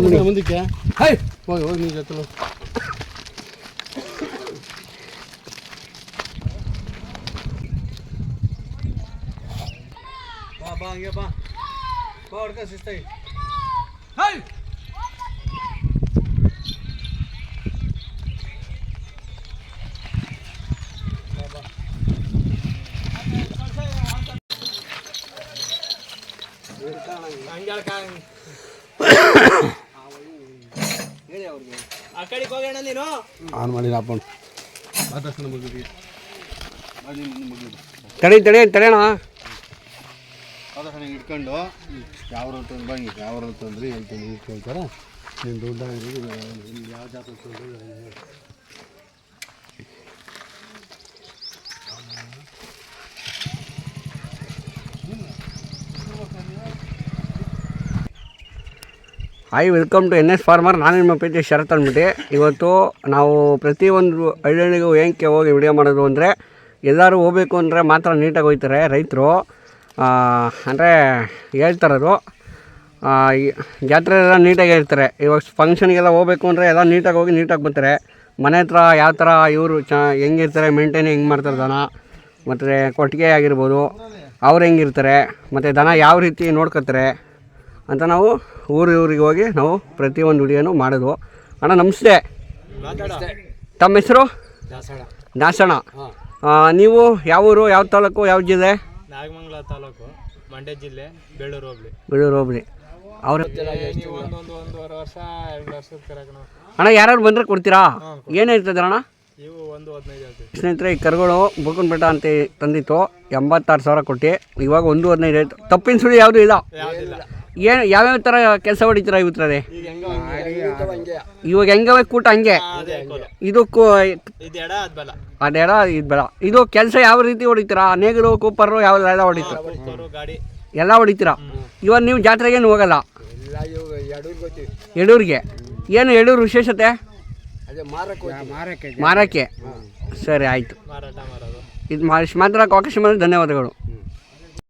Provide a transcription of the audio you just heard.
ಹೋಗ್ಬಿಡಿ ಮುಂದಕ್ಕೆ ಹೈ ಹೋಗಿ ಹೋಗಿ ನೀ ಜೊತೆ ಬಾ ಬಾ ಹಂಗೆ ಬಾ ಬಾ ಹೊಡ್ಕ ಶಿಸ್ತಾಗಿ ಹೈ ಆ ಕಡೆಗೆ ಹೋಗೋಣ ನೀನು? ಆನ್ ಮಾಡಿ ಮಗುಗೆ ತಡಿ ತಡಿ ತಡೆಯೋಣ ಮಾತಾಡ್ಸೋಣ ಇಟ್ಕೊಂಡು ಯಾವ್ರ ತಂದು ಬಾ ಹಿಂಗೆ ಯಾವ ತಂದ್ರಿ ಹೇಳ್ತೀನಿ ಈಗ ಕೇಳ್ತಾರೆ ನೀನು ದುಡ್ಡಾಗಿರಿ ಯಾವ ಜಾತ್ರೆ ತಂದ್ರಿ hi welcome to N S farmer ನಾನು ನಿಮ್ಮ ಪ್ರೀತಿ ಶರತ್ ಅಂದ್ಬಿಟ್ಟು. ಇವತ್ತು ನಾವು ಪ್ರತಿಯೊಂದು ಹಳ್ಳಿಗೂ ಏನಕ್ಕೆ ಹೋಗಿ ವಿಡಿಯೋ ಮಾಡೋದು ಅಂದರೆ ಎಲ್ಲರೂ ಹೋಗ್ಬೇಕು ಅಂದರೆ ಮಾತ್ರ ನೀಟಾಗಿ ಹೋಗ್ತಾರೆ ರೈತರು. ಅಂದರೆ ಹೇಳ್ತಾರದು ಜಾತ್ರೆ ಎಲ್ಲ ನೀಟಾಗಿ ಹೇಳ್ತಾರೆ. ಇವಾಗ ಫಂಕ್ಷನ್ಗೆಲ್ಲ ಹೋಗ್ಬೇಕು ಅಂದರೆ ಎಲ್ಲ ನೀಟಾಗಿ ಹೋಗಿ ನೀಟಾಗಿ ಬರ್ತಾರೆ. ಮನೆ ಹತ್ರ ಯಾವ ಥರ ಇವರು ಚ, ಹೆಂಗಿರ್ತಾರೆ ಮೇಂಟೈನ್ ಹೆಂಗೆ ಮಾಡ್ತಾರೆ ದನ, ಮತ್ತು ಕೊಟ್ಟಿಗೆ ಆಗಿರ್ಬೋದು, ಅವ್ರು ಹೆಂಗಿರ್ತಾರೆ, ಮತ್ತು ದನ ಯಾವ ರೀತಿ ನೋಡ್ಕೊತಾರೆ ಅಂತ ನಾವು ಊರು ಊರಿಗೆ ಹೋಗಿ ನಾವು ಪ್ರತಿಯೊಂದು ವಿಡಿಯೋನು ಮಾಡಿದ್ವು. ಅಣ್ಣ ನಮಸ್ತೆ. ತಮ್ಮ ಹೆಸರು? ದಾಸಣ್ಣ. ಆ, ನೀವು ಯಾವ ಊರು ಯಾವ ತಾಲೂಕು ಯಾವ ಜಿಲ್ಲೆ? ನಾಗಮಂಗಲ ತಾಲೂಕು ಮಂಡ್ಯ ಜಿಲ್ಲೆ ಬೇಳೂರು ಬೆಳೂರು ಹೋಬಳಿ. ಅವ್ರ ವರ್ಷ ಅಣ್ಣ ಯಾರು ಬಂದರೆ ಕೊಡ್ತೀರಾ? ಏನು ಹೇಳ್ತಿದ್ದಾರೆ ಅಣ್ಣ? ಸ್ನೇಹಿತರೆ ಈ ಕರುಗಳು ಬುಕ್ಕನ್ಬೆಟ್ಟ ಅಂತ ತಂದಿತ್ತು. ಎಂಬತ್ತಾರು ಸಾವಿರ ಕೊಟ್ಟು. ಇವಾಗ ಒಂದು ಹದಿನೈದು ಆಯ್ತು ತಪ್ಪಿನ ಸುಳಿ ಯಾವುದೂ ಇಲ್ಲ. ಏನು ಯಾವ್ಯಾವ ಥರ ಕೆಲಸ ಹೊಡಿತೀರ ಇವತ್ತರೇ ಇವಾಗ ಹೆಂಗ ಹೆಂಗವೆ ಕೂಟ ಹಂಗೆ. ಇದಕ್ಕೂ ಅದೆಡ ಇದು ಬೇಡ ಇದು ಕೆಲಸ ಯಾವ ರೀತಿ ಹೊಡಿತೀರಾ? ನೇಗಿಲು ಕೂಪರು ಯಾವ್ದೆಲ್ಲ ಹೊಡಿತೀರ? ಎಲ್ಲ ಹೊಡಿತೀರಾ? ಇವಾಗ ನೀವು ಜಾತ್ರೆಗೇನು ಹೋಗಲ್ಲ? ಯಡೂರಿಗೆ ಏನು ಯಡೂರು ವಿಶೇಷತೆ? ಮಾರಕ್ಕೆ ಸರಿ ಆಯಿತು. ಇದು ಮಾಡಿ ಮಾತ್ರ ಅವಕಾಶ ಮಾಡಿದ್ರೆ ಧನ್ಯವಾದಗಳು.